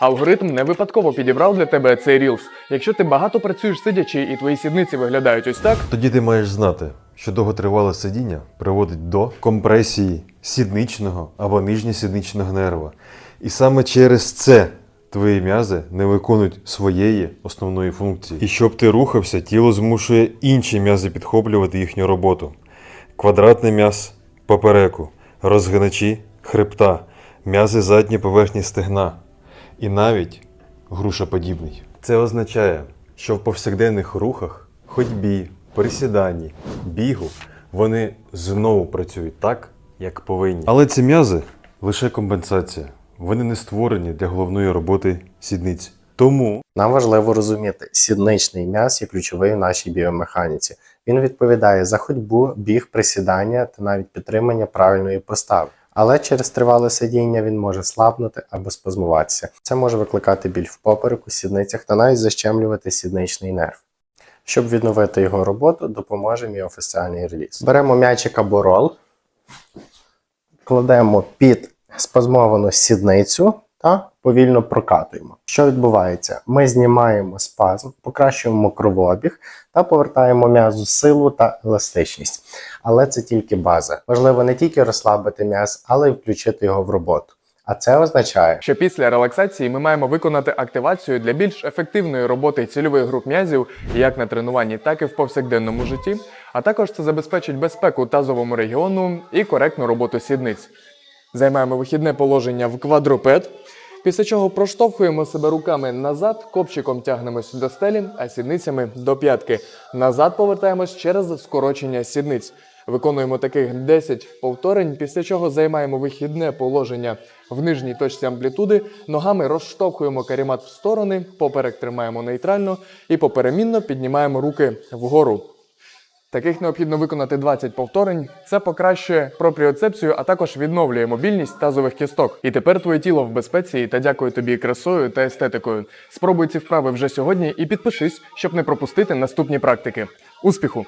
Алгоритм не випадково підібрав для тебе цей Reels. Якщо ти багато працюєш сидячи і твої сідниці виглядають ось так, Тоді ти маєш знати, що довготривале сидіння приводить до компресії сідничного або нижньосідничного нерва. І саме через це твої м'язи не виконують своєї основної функції. І щоб ти рухався, тіло змушує інші м'язи підхоплювати їхню роботу. Квадратний м'яз попереку, розгиначі хребта, м'язи задньої поверхні стегна і навіть грушоподібний. Це означає, що в повсякденних рухах, ходьбі, присіданні, бігу, вони знову працюють так, як повинні. Але ці м'язи лише компенсація. Вони не створені для головної роботи сідниць. Тому Нам важливо розуміти, сідничний м'яз є ключовий в нашій біомеханіці. Він відповідає за ходьбу, біг, присідання та навіть підтримання правильної постави. Але через тривале сидіння він може слабнути або спазмуватися. Це може викликати біль в попереку, сідницях та навіть защемлювати сідничний нерв. Щоб відновити його роботу, допоможе міофасціальний реліз. Беремо м'ячик або рол, кладемо під спазмовану сідницю та повільно прокатуємо. Що відбувається? Ми знімаємо спазм, покращуємо кровообіг та повертаємо м'язу силу та еластичність. Але це тільки база. Важливо не тільки розслабити м'яз, але й включити його в роботу. А це означає, що після релаксації ми маємо виконати активацію для більш ефективної роботи цільових груп м'язів як на тренуванні, так і в повсякденному житті. А також це забезпечить безпеку тазовому регіону і коректну роботу сідниць. Займаємо вихідне положення в квадрупед. Після чого проштовхуємо себе руками назад, копчиком тягнемось до стелі, а сідницями до п'ятки. Назад повертаємось через скорочення сідниць. Виконуємо таких 10 повторень, після чого займаємо вихідне положення в нижній точці амплітуди, ногами розштовхуємо карімат в сторони, поперек тримаємо нейтрально і поперемінно піднімаємо руки вгору. Таких необхідно виконати 20 повторень. Це покращує пропріоцепцію, а також відновлює мобільність тазових кісток. І тепер твоє тіло в безпеці та дякую тобі красою та естетикою. Спробуй ці вправи вже сьогодні і підпишись, щоб не пропустити наступні практики. Успіху!